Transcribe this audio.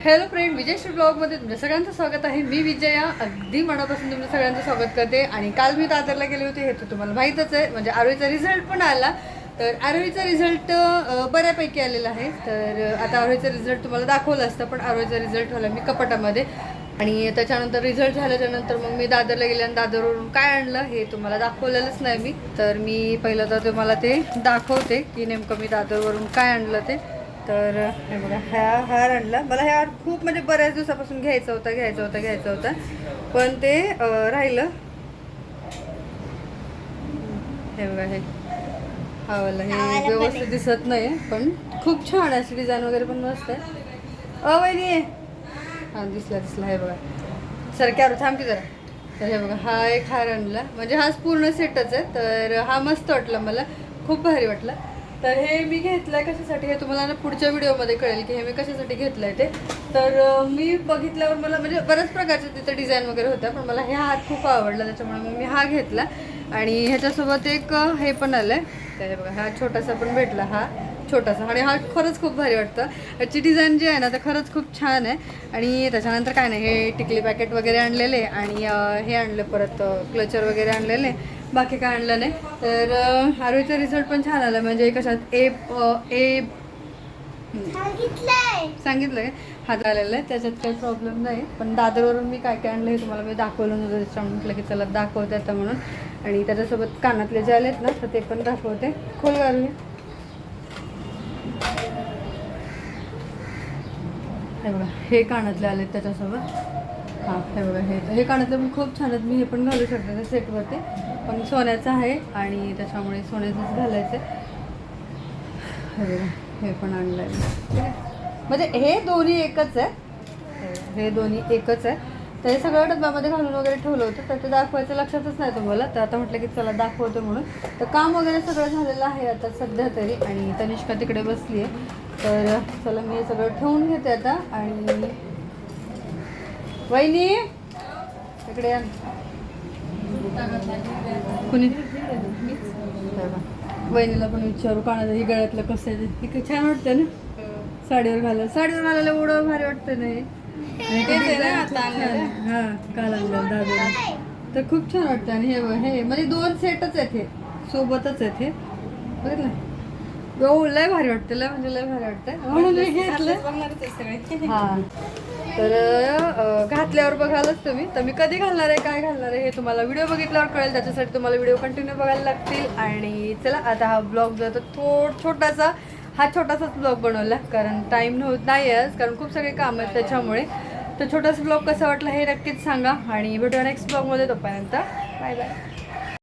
Hello friend विजय श्री ब्लॉगमध्ये तुमच्या सगळ्यांचं स्वागत आहे. मी विजया अगदी मनापासून तुमचं सगळ्यांचं स्वागत करते. आणि काल मी दादरला गेले होते हे तर तुम्हाला माहीतच आहे. म्हणजे आरोहीचा रिझल्ट पण आला. तर आरोहीचा रिझल्ट बऱ्यापैकी आलेला आहे. तर आता आरोहीचा रिझल्ट तुम्हाला दाखवलं असतं पण आरोहीचा रिझल्ट झाला मी कपाटामध्ये. आणि त्याच्यानंतर रिझल्ट झाल्याच्यानंतर मग मी दादरला गेले आणि दादरवरून काय आणलं हे तुम्हाला दाखवलेलंच नाही मी. तर मी पहिलं तर तुम्हाला ते दाखवते की नेमकं मी दादरवरून काय आणलं ते. तर हे बघा हा हार आणला मला हा हार खूप म्हणजे बऱ्याच दिवसापासून घ्यायचा होता घ्यायचा होता घ्यायचा होता. पण ते राहिलं. हे बघा हे. हा वाला हे व्यवस्थित दिसत नाही पण खूप छान आहे अशी डिझाईन वगैरे पण मस्त आहे. अ वहिनी. हां दिसला दिसला हे बघा. सर कॅरो थांब की जरा. तर हे बघा हा एक हार आणला म्हणजे हाच पूर्ण सेटच आहे तर हा मस्त वाटला मला. खूप भारी वाटला. तर हे मी घेतलंय कशासाठी हे तुम्हाला ना पुढच्या व्हिडिओमध्ये कळेल की हे मी कशासाठी घेतलंय ते. तर मी बघितल्यावर मला म्हणजे बऱ्याच प्रकारच्या तिथं डिझाईन वगैरे होत्या पण मला हे हात खूप आवडला त्याच्यामुळे मग मी हा घेतला. आणि ह्याच्यासोबत एक हे पण आलं आहे त्याच्या बघा हा छोटासा पण भेटला हा. छोटासा. आणि हा खरंच खूप भारी वाटतं. याची डिझाईन जी आहे ना तर खरंच खूप छान आहे. आणि त्याच्यानंतर काय नाही हे टिकली पॅकेट वगैरे आणलेले आणि हे आणलं परत क्लचर वगैरे आणलेले. बाकी काय आणलं नाही. तर आरोहीचा रिझल्ट पण छान आला. म्हणजे कशात? ए ए सांगितलंय. सांगितलं काय हात आलेलं आहे. त्याच्यात काही प्रॉब्लेम नाही. पण दादरवरून मी काय काय आणलं हे तुम्हाला मी दाखवलं नव्हतं त्याच्यामुळे म्हटलं की चला दाखवते आता म्हणून. आणि त्याच्यासोबत कानातले जे आलेत ना तर ते पण दाखवते. खोल घालूया हे बघा हे कानातले आलेत त्याच्यासोबत. हां हे बघा हे हे कानातले पण खूप छान आहेत. मी हे पण घालू शकते त्या सेटवरती. पण सोन्याचं आहे आणि त्याच्यामुळे सोन्याचंच घालायचं आहे. हे हे पण आणलं आहे ठीक आहे? म्हणजे हे दोन्ही एकच आहे. हे- हे दोन्ही एकच आहे. तर हे सगळं डब्यामध्ये घालून वगैरे ठेवलं होतं तर ते दाखवायचं लक्षातच नाही तुम्हाला. तर आता म्हटलं की चला दाखवतो म्हणून. तर काम वगैरे सगळं झालेलं आहे आता सध्या तरी आणि तनिष्का तिकडे बसली आहे तर चला मी हे सगळं ठेवून घेते आता आणि वहिनी? इकडे कुणी. वहिनीला पण विचारू कानाचं ही गळ्यातलं कसं आहे ते. छान वाटतं ना? साडीवर घालायला. साडीवर घालायला एवढं भारी वाटतं नाही आणि ते design खूप छान. हा काल आणलं दादा तर खूप छान वाटतं आणि हे हे म्हणजे दोन सेटच आहेत हे. सोबतच आहेत हे. बघितलं? लय भारी वाटतं लय म्हणजे लय भारी वाटतं म्हणून घेतलं. हा. तर घातल्यावर बघालच तुम्ही. तर मी कधी घालणार आहे काय घालणार आहे हे तुम्हाला व्हिडिओ बघितल्यावर कळेल. त्याच्यासाठी तुम्हाला व्हिडिओ कंटिन्यू बघायला लागतील. आणि चला आता हा ब्लॉग जो आहे तो थोड छोटासा हा छोटासाच ब्लॉग बनवला. कारण टाईम नव्हत नाही आज कारण खूप सगळे काम आहेत त्याच्यामुळे. तर छोटासा ब्लॉग कसा वाटला हे नक्कीच सांगा. आणि भेटूया नेक्स्ट ब्लॉगमध्ये तोपर्यंत. Bye bye